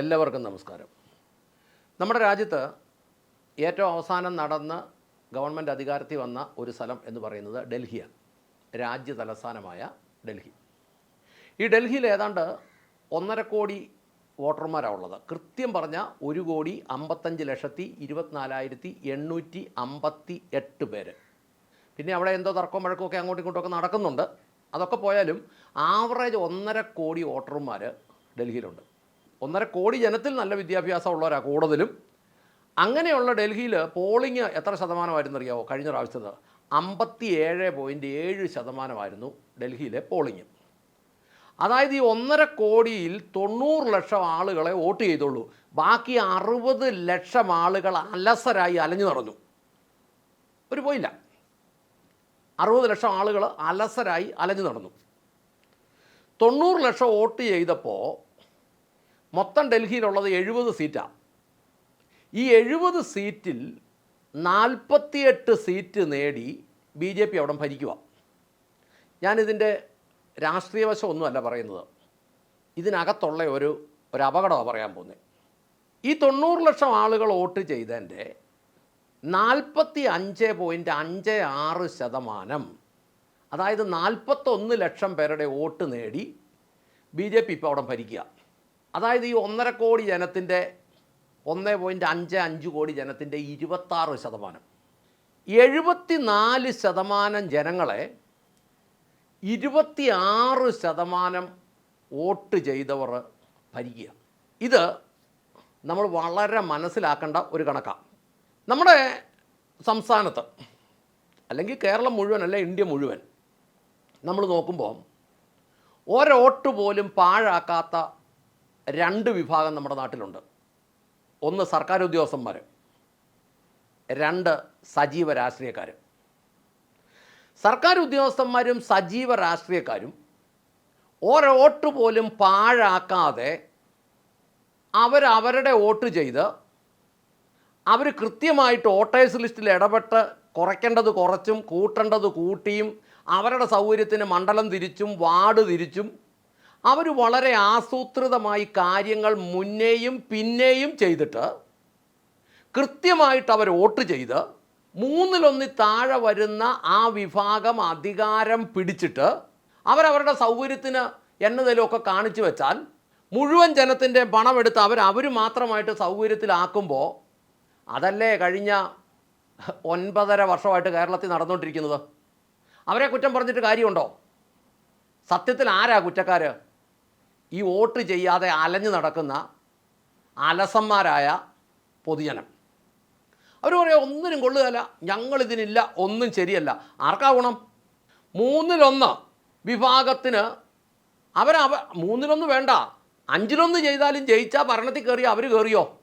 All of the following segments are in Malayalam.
എല്ലാവർക്കും നമസ്കാരം. നമ്മുടെ രാജ്യത്ത് ഏറ്റവും അവസാനം നടന്ന് ഗവൺമെന്റ് അധികാരത്തിൽ വന്ന ഒരു സ്ഥലം എന്ന് പറയുന്നത് ഡൽഹിയാണ്. രാജ്യ തലസ്ഥാനമായ ഡൽഹി. ഈ ഡൽഹിയിൽ ഏതാണ്ട് ഒന്നര കോടി വോട്ടർമാരാണ് ഉള്ളത്. കൃത്യം പറഞ്ഞാൽ ഒരു കോടി അമ്പത്തഞ്ച് ലക്ഷത്തി ഇരുപത്തിനാലായിരത്തി എണ്ണൂറ്റി അമ്പത്തി എട്ട് പേര്. പിന്നെ അവിടെ എന്തോ തർക്കവും വഴക്കമൊക്കെ അങ്ങോട്ടും ഇങ്ങോട്ടുമൊക്കെ നടക്കുന്നുണ്ട്. അതൊക്കെ പോയാലും ആവറേജ് ഒന്നര കോടി വോട്ടർമാർ ഡൽഹിയിലുണ്ട്. ഒന്നര കോടി ജനത്തിൽ നല്ല വിദ്യാഭ്യാസം ഉള്ളവരാണ് കൂടുതലും. അങ്ങനെയുള്ള ഡൽഹിയിൽ പോളിംഗ് എത്ര ശതമാനമായിരുന്നറിയാവോ? കഴിഞ്ഞ പ്രാവശ്യത്ത് അമ്പത്തി ഏഴ് പോയിന്റ് ഏഴ് ശതമാനമായിരുന്നു ഡൽഹിയിലെ പോളിംഗ് അതായത് ഈ ഒന്നര കോടിയിൽ തൊണ്ണൂറ് ലക്ഷം ആളുകളെ വോട്ട് ചെയ്തുള്ളൂ. ബാക്കി അറുപത് ലക്ഷം ആളുകൾ അലസരായി അലഞ്ഞു നടന്നു. ഒരു പോയില്ല അറുപത് ലക്ഷം ആളുകൾ അലസരായി അലഞ്ഞു നടന്നു. തൊണ്ണൂറ് ലക്ഷം വോട്ട് ചെയ്തപ്പോൾ മൊത്തം ഡൽഹിയിലുള്ളത് എഴുപത് സീറ്റാണ് ഈ എഴുപത് സീറ്റിൽ നാൽപ്പത്തിയെട്ട് സീറ്റ് നേടി ബി ജെ പി അവിടെ ഭരിക്കുക ഞാനിതിന്റെ രാഷ്ട്രീയ വശമൊന്നുമല്ല പറയുന്നത്. ഇതിനകത്തുള്ള ഒരു ഒരു അപകടമാണ് പറയാൻ പോകുന്നത് ഈ തൊണ്ണൂറ് ലക്ഷം ആളുകൾ വോട്ട് ചെയ്തതിന്റെ നാൽപ്പത്തി അഞ്ച് പോയിന്റ് അഞ്ച് ആറ് ശതമാനം അതായത് നാൽപ്പത്തൊന്ന് ലക്ഷം പേരുടെ വോട്ട് നേടി ബി ജെ പി ഇപ്പോൾ അവിടെ ഭരിക്കുക അതായത് ഈ ഒന്നര കോടി ജനത്തിന്റെ ഒന്ന് പോയിന്റ് അഞ്ച് അഞ്ച് കോടി ജനത്തിന്റെ ഇരുപത്താറ് ശതമാനം. എഴുപത്തി നാല് ശതമാനം ജനങ്ങളെ ഇരുപത്തിയാറ് ശതമാനം വോട്ട് ചെയ്തവർ ഭരിക്കുക. ഇത് നമ്മൾ വളരെ മനസ്സിലാക്കേണ്ട ഒരു കണക്കാണ് നമ്മുടെ സംസ്ഥാനത്ത് അല്ലെങ്കിൽ കേരളം മുഴുവൻ അല്ല ഇന്ത്യ മുഴുവൻ നമ്മൾ നോക്കുമ്പോൾ ഒരോട്ട് പോലും പാഴാക്കാത്ത രണ്ട് വിഭാഗം നമ്മുടെ നാട്ടിലുണ്ട്. ഒന്ന് സർക്കാർ ഉദ്യോഗസ്ഥന്മാർ രണ്ട് സജീവ രാഷ്ട്രീയക്കാർ സർക്കാർ ഉദ്യോഗസ്ഥന്മാരും സജീവ രാഷ്ട്രീയക്കാരും ഒരോട്ട് പോലും പാഴാക്കാതെ അവരവരുടെ വോട്ട് ചെയ്ത് അവർ കൃത്യമായിട്ട് വോട്ടേഴ്സ് ലിസ്റ്റിൽ ഇടപെട്ട് കുറയ്ക്കേണ്ടത് കുറച്ചും കൂട്ടേണ്ടത് കൂട്ടിയും അവരുടെ സൗകര്യത്തിന് മണ്ഡലം തിരിച്ചും വാർഡ് തിരിച്ചും അവർ വളരെ ആസൂത്രിതമായി കാര്യങ്ങൾ മുന്നേയും പിന്നെയും ചെയ്തിട്ട് കൃത്യമായിട്ട് അവർ വോട്ട് ചെയ്ത് മൂന്നിലൊന്നി താഴെ വരുന്ന ആ വിഭാഗം അധികാരം പിടിച്ചിട്ട് അവരവരുടെ സൗകര്യത്തിന് എന്നതിലുമൊക്കെ കാണിച്ചു വെച്ചാൽ മുഴുവൻ ജനത്തിന്റെ പണമെടുത്ത് അവർ അവർ മാത്രമായിട്ട് സൗകര്യത്തിലാക്കുമ്പോൾ അതല്ലേ കഴിഞ്ഞ ഒൻപതര വർഷമായിട്ട് കേരളത്തിൽ നടന്നുകൊണ്ടിരിക്കുന്നത്? അവരെ കുറ്റം പറഞ്ഞിട്ട് കാര്യമുണ്ടോ? സത്യത്തിൽ ആരാ കുറ്റക്കാർ ഈ വോട്ട് ചെയ്യാതെ അലഞ്ഞു നടക്കുന്ന അലസന്മാരായ പൊതുജനം. അവർ പറയാം ഒന്നിനും കൊള്ളുകയല്ല ഞങ്ങളിതിനില്ല. ഒന്നും ശരിയല്ല. ആർക്കാ ഗുണം? മൂന്നിലൊന്ന് വിഭാഗത്തിന് അവരവ മൂന്നിലൊന്ന് വേണ്ട. അഞ്ചിലൊന്ന് ചെയ്താലും ജയിച്ചാൽ ഭരണത്തിൽ കയറി അവർ കയറിയോ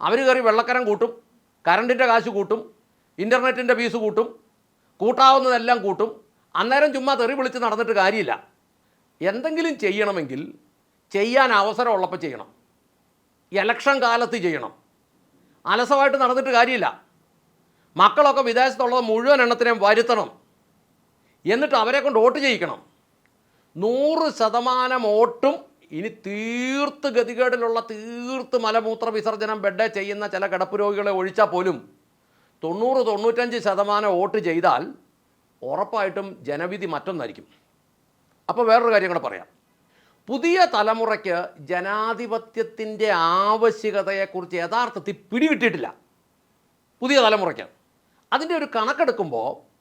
അവർ കയറി വെള്ളക്കരം കൂട്ടും കറണ്ടിന്റെ കാശ് കൂട്ടും ഇന്റർനെറ്റിന്റെ ഫീസ് കൂട്ടും കൂട്ടാവുന്നതെല്ലാം കൂട്ടും. അന്നേരം ചുമ്മാ തെറി വിളിച്ച് നടന്നിട്ട് കാര്യമില്ല. എന്തെങ്കിലും ചെയ്യണമെങ്കിൽ ചെയ്യാൻ അവസരം ഉള്ളപ്പോൾ ചെയ്യണം. ഇലക്ഷൻ കാലത്ത് ചെയ്യണം. അലസമായിട്ട് നടന്നിട്ട് കാര്യമില്ല. മക്കളൊക്കെ വിദേശത്തുള്ളത് മുഴുവൻ എണ്ണത്തിനെയും വരുത്തണം. എന്നിട്ട് അവരെ കൊണ്ട് വോട്ട് ചെയ്യിക്കണം. നൂറ് ശതമാനം വോട്ടും ഇനി തീർത്ത് ഗതികേടിലുള്ള തീർത്ത് മലമൂത്ര വിസർജനം ബെഡ് ചെയ്യുന്ന ചില കിടപ്പ് രോഗികളെ ഒഴിച്ചാൽ പോലും തൊണ്ണൂറ് തൊണ്ണൂറ്റഞ്ച് ശതമാനം വോട്ട് ചെയ്താൽ ഉറപ്പായിട്ടും ജനവിധി മറ്റൊന്നായിരിക്കും. അപ്പോൾ വേറൊരു കാര്യം കൂടെ പറയാം. പുതിയ തലമുറയ്ക്ക് ജനാധിപത്യത്തിന്റെ ആവശ്യകതയെക്കുറിച്ച് യഥാർത്ഥത്തിൽ പിടിവിട്ടിട്ടില്ല. പുതിയ തലമുറയ്ക്ക്. അതിന്റെ ഒരു കണക്കെടുക്കുമ്പോൾ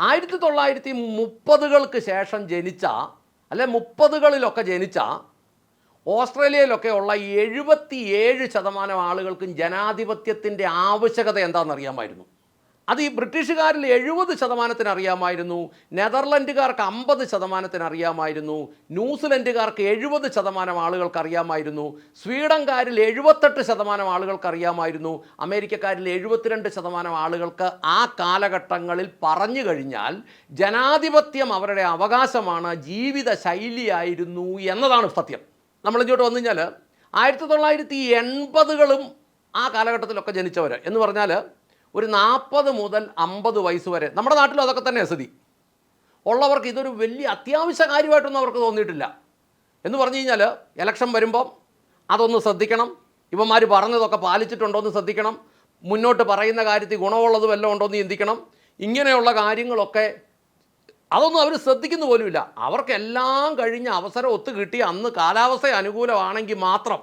ആയിരത്തി തൊള്ളായിരത്തി മുപ്പതുകൾക്ക് ശേഷം ജനിച്ച അല്ലെ മുപ്പതുകളിലൊക്കെ ജനിച്ച ഓസ്ട്രേലിയയിലൊക്കെ ഉള്ള എഴുപത്തിയേഴ് ശതമാനം ആളുകൾക്കും ജനാധിപത്യത്തിന്റെ ആവശ്യകത എന്താണെന്ന് അറിയാമായിരുന്നു. അത് ഈ ബ്രിട്ടീഷുകാരിൽ എഴുപത് ശതമാനത്തിന് അറിയാമായിരുന്നു നെതർലൻഡുകാർക്ക് അമ്പത് ശതമാനത്തിന് അറിയാമായിരുന്നു ന്യൂസിലൻഡുകാർക്ക് എഴുപത് ശതമാനം ആളുകൾക്ക് അറിയാമായിരുന്നു സ്വീഡൻകാരിൽ എഴുപത്തെട്ട് ശതമാനം ആളുകൾക്ക് അറിയാമായിരുന്നു അമേരിക്കക്കാരിൽ എഴുപത്തിരണ്ട് ശതമാനം ആളുകൾക്ക് ആ കാലഘട്ടങ്ങളിൽ പറഞ്ഞു കഴിഞ്ഞാൽ ജനാധിപത്യം അവരുടെ അവകാശമാണ് ജീവിത ശൈലിയായിരുന്നു എന്നതാണ് സത്യം. നമ്മൾ ഇങ്ങോട്ട് വന്നു കഴിഞ്ഞാൽ ആയിരത്തി തൊള്ളായിരത്തി എൺപതുകളും ആ കാലഘട്ടത്തിലൊക്കെ ജനിച്ചവർ എന്ന് പറഞ്ഞാൽ ഒരു നാൽപ്പത് മുതൽ അമ്പത് വയസ്സ് വരെ. നമ്മുടെ നാട്ടിലും അതൊക്കെ തന്നെ സ്ഥിതി ഉള്ളവർക്ക് ഇതൊരു വലിയ അത്യാവശ്യ കാര്യമായിട്ടൊന്നും അവർക്ക് തോന്നിയിട്ടില്ല. എന്ന് പറഞ്ഞു കഴിഞ്ഞാൽ ഇലക്ഷൻ വരുമ്പം അതൊന്ന് ശ്രദ്ധിക്കണം. ഇവന്മാർ പറഞ്ഞതൊക്കെ പാലിച്ചിട്ടുണ്ടോ എന്ന് ശ്രദ്ധിക്കണം. മുന്നോട്ട് പറയുന്ന കാര്യത്തിൽ ഗുണമുള്ളത് വല്ലതും ഉണ്ടോ എന്ന് ചിന്തിക്കണം. ഇങ്ങനെയുള്ള കാര്യങ്ങളൊക്കെ അതൊന്നും അവർ ശ്രദ്ധിക്കുന്നു പോലുമില്ല. അവർക്കെല്ലാം കഴിഞ്ഞ അവസരം ഒത്തു കിട്ടി. അന്ന് കാലാവസ്ഥ അനുകൂലമാണെങ്കിൽ മാത്രം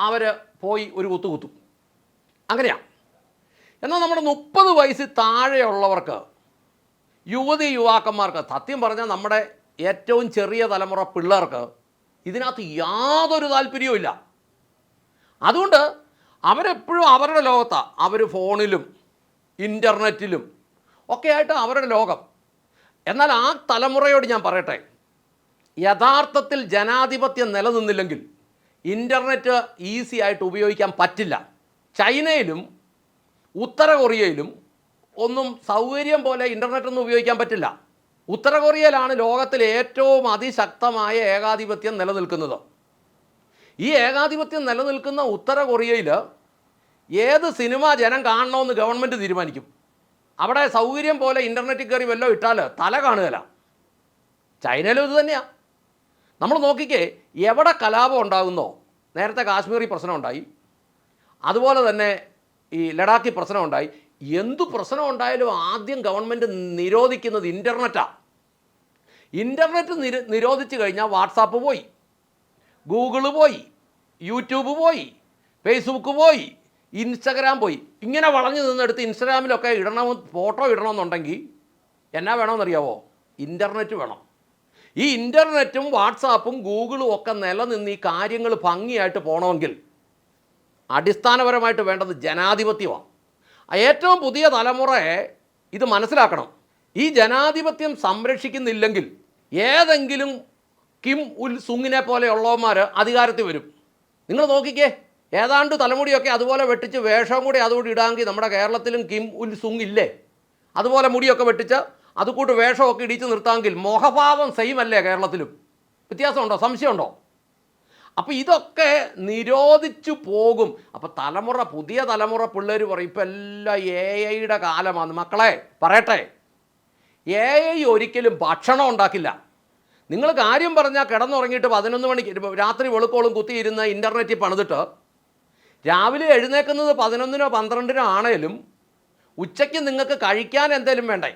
അവർ പോയി ഒരു കുത്തു കുത്തും അങ്ങനെയാണ് എന്നാൽ നമ്മുടെ മുപ്പത് വയസ്സിൽ താഴെയുള്ളവർക്ക് യുവതി യുവാക്കന്മാർക്ക് സത്യം പറഞ്ഞാൽ നമ്മുടെ ഏറ്റവും ചെറിയ തലമുറ പിള്ളേർക്ക് ഇതിനകത്ത് യാതൊരു താല്പര്യവും ഇല്ല. അതുകൊണ്ട് അവരെപ്പോഴും അവരുടെ ലോകത്താണ് അവർ ഫോണിലും ഇന്റർനെറ്റിലും ഒക്കെ ആയിട്ട് അവരുടെ ലോകം. എന്നാൽ ആ തലമുറയോട് ഞാൻ പറയട്ടെ യഥാർത്ഥത്തിൽ ജനാധിപത്യം നിലനിന്നില്ലെങ്കിൽ ഇന്റർനെറ്റ് ഈസി ആയിട്ട് ഉപയോഗിക്കാൻ പറ്റില്ല. ചൈനയിലും ഉത്തര കൊറിയയിലും ഒന്നും സൗകര്യം പോലെ ഇന്റർനെറ്റ് ഒന്നും ഉപയോഗിക്കാൻ പറ്റില്ല. ഉത്തര കൊറിയയിലാണ് ലോകത്തിലെ ഏറ്റവും അതിശക്തമായ ഏകാധിപത്യം നിലനിൽക്കുന്നത്. ഈ ഏകാധിപത്യം നിലനിൽക്കുന്ന ഉത്തര കൊറിയയിൽ ഏത് സിനിമ ജനം കാണണമെന്ന് ഗവൺമെന്റ് തീരുമാനിക്കും. അവിടെ സൗകര്യം പോലെ ഇന്റർനെറ്റിൽ കയറി വല്ലതും ഇട്ടാൽ തല കാണുകയില്ല ചൈനയിലും ഇത് തന്നെയാണ് നമ്മൾ നോക്കിക്കേ എവിടെ കലാപം ഉണ്ടാകുന്നോ? നേരത്തെ കാശ്മീരി പ്രശ്നം ഉണ്ടായി. അതുപോലെ തന്നെ ഈ ലഡാക്കിൽ പ്രശ്നം ഉണ്ടായി എന്തു പ്രശ്നം ഉണ്ടായാലും ആദ്യം ഗവൺമെന്റ് നിരോധിക്കുന്നത് ഇന്റർനെറ്റാണ് ഇന്റർനെറ്റ് നിര നിരോധിച്ചു കഴിഞ്ഞാൽ വാട്സാപ്പ് പോയി ഗൂഗിൾ പോയി യൂട്യൂബ് പോയി ഫേസ്ബുക്ക് പോയി ഇൻസ്റ്റഗ്രാം പോയി. ഇങ്ങനെ വളഞ്ഞു നിന്നെടുത്ത് ഇൻസ്റ്റഗ്രാമിലൊക്കെ ഇടണം ഫോട്ടോ ഇടണമെന്നുണ്ടെങ്കിൽ എന്നാ വേണമെന്നറിയാവോ? ഇന്റർനെറ്റ് വേണം. ഈ ഇന്റർനെറ്റും വാട്സാപ്പും ഗൂഗിളും ഒക്കെ നിലനിന്ന് ഈ കാര്യങ്ങൾ ഭംഗിയായിട്ട് പോകണമെങ്കിൽ അടിസ്ഥാനപരമായിട്ട് വേണ്ടത് ജനാധിപത്യമാണ്. ഏറ്റവും പുതിയ തലമുറ ഇത് മനസ്സിലാക്കണം. ഈ ജനാധിപത്യം സംരക്ഷിക്കുന്നില്ലെങ്കിൽ ഏതെങ്കിലും കിം ഉൽ സുങ്ങിനെ പോലെയുള്ളവന്മാർ അധികാരത്തിൽ വരും. നിങ്ങൾ നോക്കിക്കേ ഏതാണ്ട് തലമുടിയൊക്കെ അതുപോലെ വെട്ടിച്ച് വേഷം കൂടി അതുകൂടി ഇടാമെങ്കിൽ നമ്മുടെ കേരളത്തിലും കിം ഉൽ സുങ് ഇല്ലേ? അതുപോലെ മുടിയൊക്കെ വെട്ടിച്ച് അതുകൂട്ട് വേഷമൊക്കെ ഇടിച്ച് നിർത്താമെങ്കിൽ മോഹഭാവം സെയിം അല്ലേ കേരളത്തിലും? വ്യത്യാസമുണ്ടോ? സംശയമുണ്ടോ? അപ്പോൾ ഇതൊക്കെ നിരോധിച്ചു പോകും. അപ്പോൾ തലമുറ പുതിയ തലമുറ പിള്ളേർ പറയും ഇപ്പം എല്ലാം എ ഐയുടെ കാലമാണ്. മക്കളെ പറയട്ടെ. എ ഐ ഒരിക്കലും ഭക്ഷണം ഉണ്ടാക്കില്ല. നിങ്ങൾ കാര്യം പറഞ്ഞാൽ കിടന്നുറങ്ങിയിട്ട് പതിനൊന്ന് മണിക്ക് രാത്രി വെളുക്കോളും കുത്തിയിരുന്ന ഇന്റർനെറ്റിൽ പണിതിട്ട് രാവിലെ എഴുന്നേക്കുന്നത് പതിനൊന്നിനോ പന്ത്രണ്ടിനോ ആണേലും ഉച്ചയ്ക്ക് നിങ്ങൾക്ക് കഴിക്കാൻ എന്തേലും വേണ്ടേ?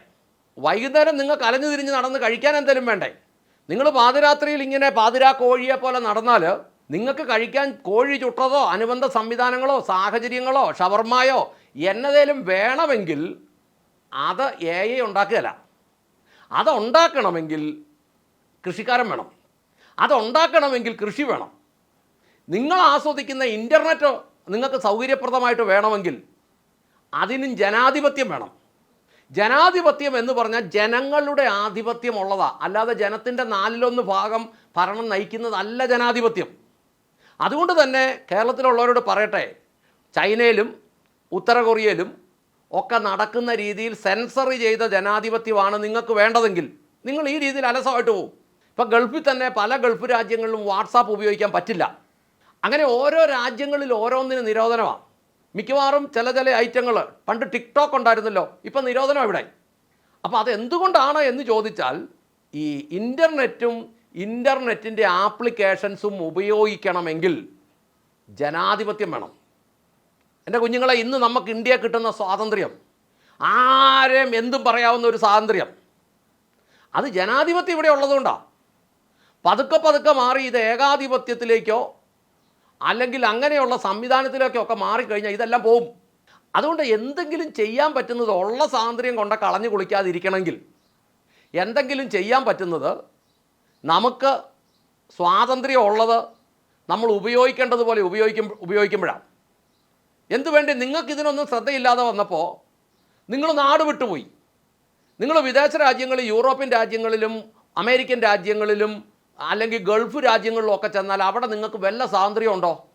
വൈകുന്നേരം നിങ്ങൾക്ക് അലഞ്ഞു തിരിഞ്ഞ് നടന്ന് കഴിക്കാൻ എന്തേലും വേണ്ടേ? നിങ്ങൾ പാതിരാത്രിയിൽ ഇങ്ങനെ പാതിരാ കോഴിയെ പോലെ നടന്നാൽ നിങ്ങൾക്ക് കഴിക്കാൻ കോഴി ചുട്ടതോ അനുബന്ധ സംവിധാനങ്ങളോ സാഹചര്യങ്ങളോ ഷവർമായോ എന്നതേലും വേണമെങ്കിൽ അത് എ ഐ ഉണ്ടാക്കുകയല്ല. അത് ഉണ്ടാക്കണമെങ്കിൽ കൃഷിക്കാരൻ വേണം. അതുണ്ടാക്കണമെങ്കിൽ കൃഷി വേണം. നിങ്ങൾ ആസ്വദിക്കുന്ന ഇന്റർനെറ്റ് നിങ്ങൾക്ക് സൗകര്യപ്രദമായിട്ട് വേണമെങ്കിൽ അതിനും ജനാധിപത്യം വേണം. ജനാധിപത്യം എന്ന് പറഞ്ഞാൽ ജനങ്ങളുടെ ആധിപത്യം ഉള്ളതാണ് അല്ലാതെ ജനത്തിന്റെ നാലിലൊന്ന് ഭാഗം ഭരണം നയിക്കുന്നതല്ല ജനാധിപത്യം. അതുകൊണ്ട് തന്നെ കേരളത്തിലുള്ളവരോട് പറയട്ടെ ചൈനയിലും ഉത്തര കൊറിയയിലും ഒക്കെ നടക്കുന്ന രീതിയിൽ സെൻസർ ചെയ്ത ജനാധിപത്യമാണ് നിങ്ങൾക്ക് വേണ്ടതെങ്കിൽ നിങ്ങൾ ഈ രീതിയിൽ അലസമായിട്ട് പോകും ഇപ്പം ഗൾഫിൽ തന്നെ പല ഗൾഫ് രാജ്യങ്ങളിലും വാട്സാപ്പ് ഉപയോഗിക്കാൻ പറ്റില്ല. അങ്ങനെ ഓരോ രാജ്യങ്ങളിൽ ഓരോന്നിന് നിരോധനമാണ് മിക്കവാറും ചില ചില ഐറ്റങ്ങൾ പണ്ട് ടിക്ടോക്ക് ഉണ്ടായിരുന്നല്ലോ ഇപ്പം നിരോധനം ഇവിടെ അപ്പോൾ അതെന്തുകൊണ്ടാണ് എന്ന് ചോദിച്ചാൽ ഈ ഇന്റർനെറ്റും ഇന്റർനെറ്റിന്റെ ആപ്ലിക്കേഷൻസും ഉപയോഗിക്കണമെങ്കിൽ ജനാധിപത്യം വേണം. എന്റെ കുഞ്ഞുങ്ങളെ ഇന്ന് നമുക്ക് ഇന്ത്യ കിട്ടുന്ന സ്വാതന്ത്ര്യം ആരെയും എന്തും പറയാവുന്ന ഒരു സ്വാതന്ത്ര്യം അത് ജനാധിപത്യം ഇവിടെ ഉള്ളതുകൊണ്ടാണ് പതുക്കെ പതുക്കെ മാറി ഇത് ഏകാധിപത്യത്തിലേക്കോ അല്ലെങ്കിൽ അങ്ങനെയുള്ള സംവിധാനത്തിലേക്കോ ഒക്കെ മാറിക്കഴിഞ്ഞാൽ ഇതെല്ലാം പോവും. അതുകൊണ്ട് എന്തെങ്കിലും ചെയ്യാൻ പറ്റുന്നത് ഉള്ള സ്വാതന്ത്ര്യം കൊണ്ട് കളഞ്ഞു കുളിക്കാതിരിക്കണമെങ്കിൽ എന്തെങ്കിലും ചെയ്യാൻ പറ്റുന്നത് നമുക്ക് സ്വാതന്ത്ര്യം ഉള്ളത് നമ്മൾ ഉപയോഗിക്കേണ്ടതുപോലെ ഉപയോഗിക്കും ഉപയോഗിക്കുമ്പോഴാണ്. എന്തുവേണ്ടി നിങ്ങൾക്ക് ഇതിനൊന്നും ശ്രദ്ധയില്ലാതെ വന്നപ്പോൾ നിങ്ങൾ നാട് വിട്ടുപോയി. നിങ്ങൾ വിദേശ രാജ്യങ്ങളിൽ യൂറോപ്യൻ രാജ്യങ്ങളിലും അമേരിക്കൻ രാജ്യങ്ങളിലും അല്ലെങ്കിൽ ഗൾഫ് രാജ്യങ്ങളിലും ഒക്കെ ചെന്നാൽ അവിടെ നിങ്ങൾക്ക് വല്ല സ്വാതന്ത്ര്യമുണ്ടോ?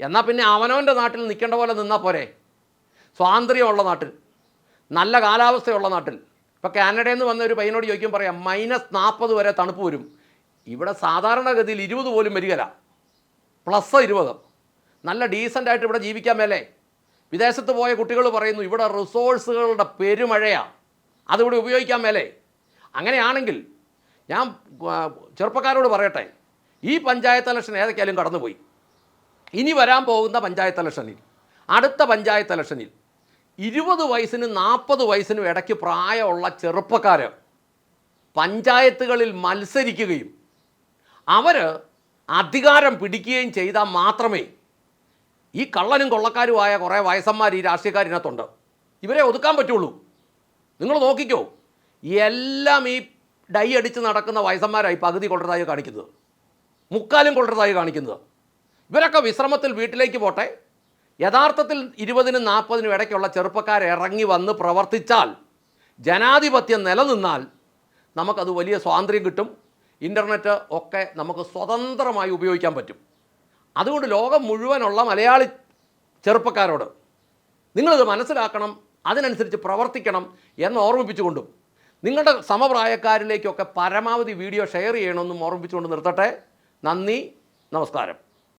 എന്നാൽ പിന്നെ അവനവന്റെ നാട്ടിൽ നിൽക്കേണ്ട പോലെ നിന്നാൽ പോരെ. സ്വാതന്ത്ര്യമുള്ള നാട്ടിൽ നല്ല കാലാവസ്ഥയുള്ള നാട്ടിൽ. ഇപ്പോൾ കാനഡയിൽ നിന്ന് വന്ന ഒരു പയ്യനോട് ചോദിക്കും പറയാം മൈനസ് നാൽപ്പത് വരെ തണുപ്പ് വരും. ഇവിടെ സാധാരണഗതിയിൽ ഇരുപത് പോലും വരികയില്ല. പ്ലസ് ഇരുപത്. നല്ല ഡീസന്റായിട്ട് ഇവിടെ ജീവിക്കാൻ മേലേ. വിദേശത്ത് പോയ കുട്ടികൾ പറയുന്നു ഇവിടെ റിസോഴ്സുകളുടെ പെരുമഴയാണ് അതിവിടെ ഉപയോഗിക്കാൻ മേലേ. അങ്ങനെയാണെങ്കിൽ ഞാൻ ചെറുപ്പക്കാരോട് പറയട്ടെ ഈ പഞ്ചായത്ത് ഇലക്ഷൻ ഏതൊക്കെയാലും കടന്നുപോയി. ഇനി വരാൻ പോകുന്ന പഞ്ചായത്ത് ഇലക്ഷനിൽ അടുത്ത പഞ്ചായത്ത് ഇലക്ഷനിൽ ഇരുപത് വയസ്സിനും നാൽപ്പത് വയസ്സിനും ഇടയ്ക്ക് പ്രായമുള്ള ചെറുപ്പക്കാർ പഞ്ചായത്തുകളിൽ മത്സരിക്കുകയും അവർ അധികാരം പിടിക്കുകയും ചെയ്താൽ മാത്രമേ ഈ കള്ളനും കൊള്ളക്കാരുമായ കുറേ വയസ്സന്മാർ ഈ രാഷ്ട്രീയക്കാരിനകത്തുണ്ട്. ഇവരെ ഒതുക്കാൻ പറ്റുള്ളൂ. നിങ്ങൾ നോക്കിക്കോ. എല്ലാം ഈ ഡൈ അടിച്ച് നടക്കുന്ന വയസ്സന്മാരായി പകുതി കൊള്ളതായി കാണിക്കുന്നത്. മുക്കാലും കൊള്ളതായി കാണിക്കുന്നത്. ഇവരൊക്കെ വിശ്രമത്തിൽ വീട്ടിലേക്ക് പോട്ടെ. യഥാർത്ഥത്തിൽ ഇരുപതിനും നാൽപ്പതിനും ഇടയ്ക്കുള്ള ചെറുപ്പക്കാർ ഇറങ്ങി വന്ന് പ്രവർത്തിച്ചാൽ ജനാധിപത്യം നിലനിന്നാൽ നമുക്കത് വലിയ സ്വാതന്ത്ര്യം കിട്ടും. ഇന്റർനെറ്റ് ഒക്കെ നമുക്ക് സ്വതന്ത്രമായി ഉപയോഗിക്കാൻ പറ്റും. അതുകൊണ്ട് ലോകം മുഴുവനുള്ള മലയാളി ചെറുപ്പക്കാരോട് നിങ്ങളിത് മനസ്സിലാക്കണം അതിനനുസരിച്ച് പ്രവർത്തിക്കണം എന്ന് ഓർമ്മിപ്പിച്ചുകൊണ്ടും നിങ്ങളുടെ സമപ്രായക്കാരിലേക്കൊക്കെ പരമാവധി വീഡിയോ ഷെയർ ചെയ്യണമെന്നും ഓർമ്മിപ്പിച്ചുകൊണ്ട് നിർത്തട്ടെ. നന്ദി നമസ്കാരം.